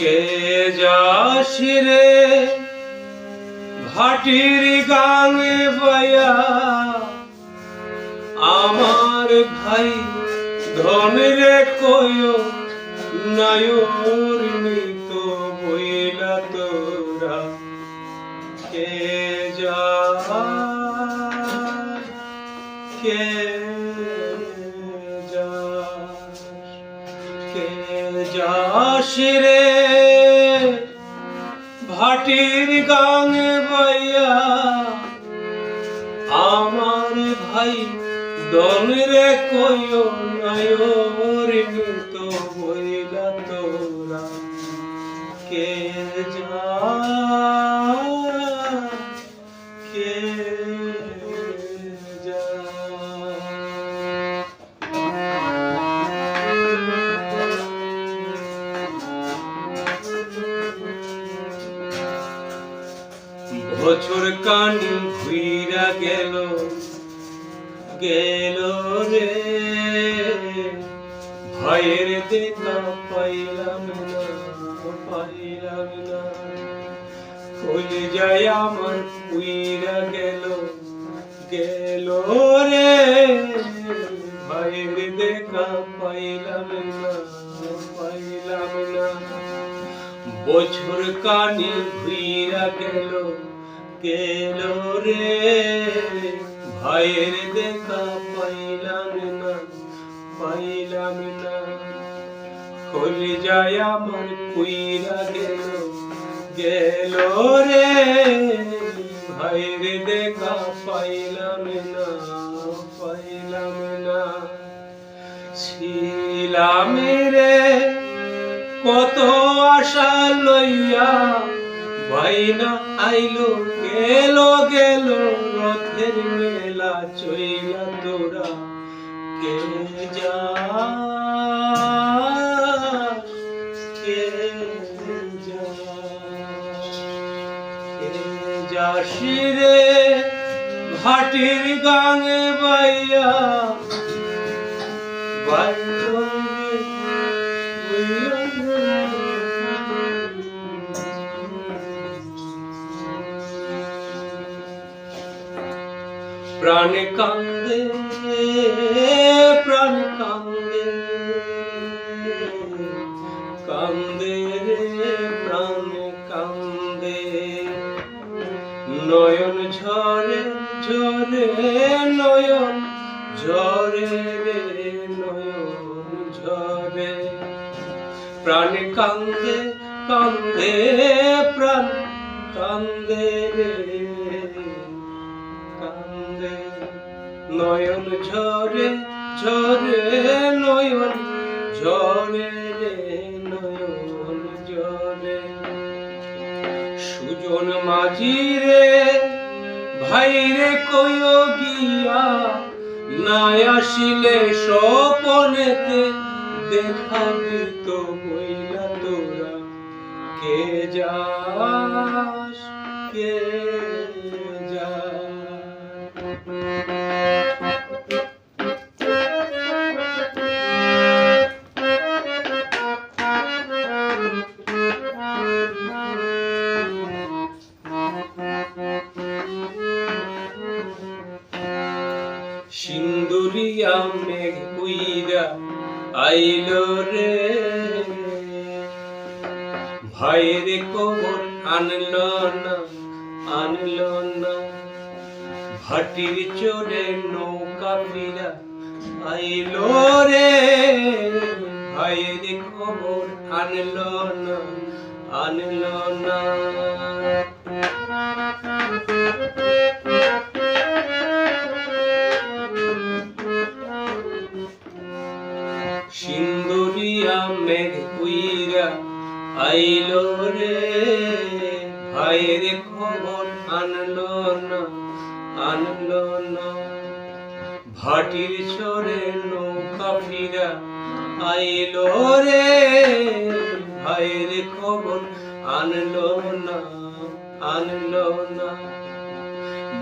কে যাসিরে ভাটির গানে বয়া। আমার ভাই ধনরে কয় নায়র নিত বইলা তোরা কে যা কে ভাটির গান ভাইয়া আমার ভাই দনরে কয় নয় রে তো তোরা বছর কান ঘুইরা গেল গেল রে। ভয়ের দেখা পাইলাম না পাইলাম না। কই যায় আমার উইরা গেল গেল রে। ভয়ের দেখা পাইলাম না পাইলাম না। বছর কানি ঘুইরা গেল গেল রে। ভাইয়ের দেখা পাইলাম না পাইলাম না। খোলে যায় আমার কুইরা গেল গেল রে। ভাইয়ের দেখা পাইলাম না পাইলাম না। ছিলাম রে, কত আশা লইয়া বাইনা আইলো, গেল গেল, রথের মেলা চইলা তোরা। কে যা কে যা, কে যাসি রে ভাটির গাঙে বাইয়া। বাইয়া প্রাণ কান্দে প্রাণ কান্দে। কান্দে, প্রাণ কান্দে। নয়ন ঝরে ঝরে, নয়ন ঝরে রে, নয়ন ঝরে। প্রাণ কান্দে কান্দে, প্রাণ কান্দে রে। নয়ন ঝরে ঝরে নয়ন, ঝরে রে নয়ন ঝরে। সুজন মাঝি রে, ভাই রে কয় গিয়া, নাই আসিলে স্বপনেতে দেখা দিত বইলা তোরা। কে যাস, কে সিন্দুরিয়া মেঘ কুইরা আইলো রে। ভাইয়ের কবর আনলো না আনলো না। ভাটির চোরে নৌকা ফিরা আইলো রে। ভাইয়ের খবর আনলো না আনলো না। মেঘ কুইরা আইলো রে। ভাইয়ের খবর আনলো না আনলো না। ভাটির চরে নৌকা ফিরা রে। খবর আনলো না আনলো না।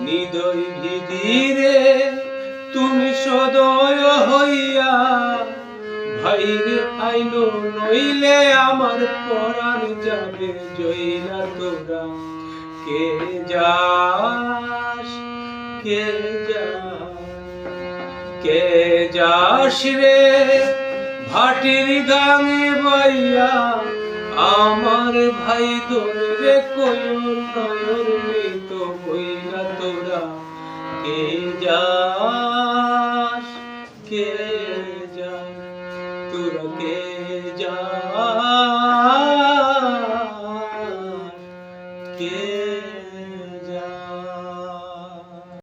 নিদয় ভিদিরে তুমি সদয় হইয়া ভাই রে আইলো, নইলে আমার পরাণ যাবে জইলা তোরা। কে যাস কে যাস কে যাস রে? ভাটির গানে বাইয়া আমার ভাই দোরে কয়র নয়র তোরা কে যাস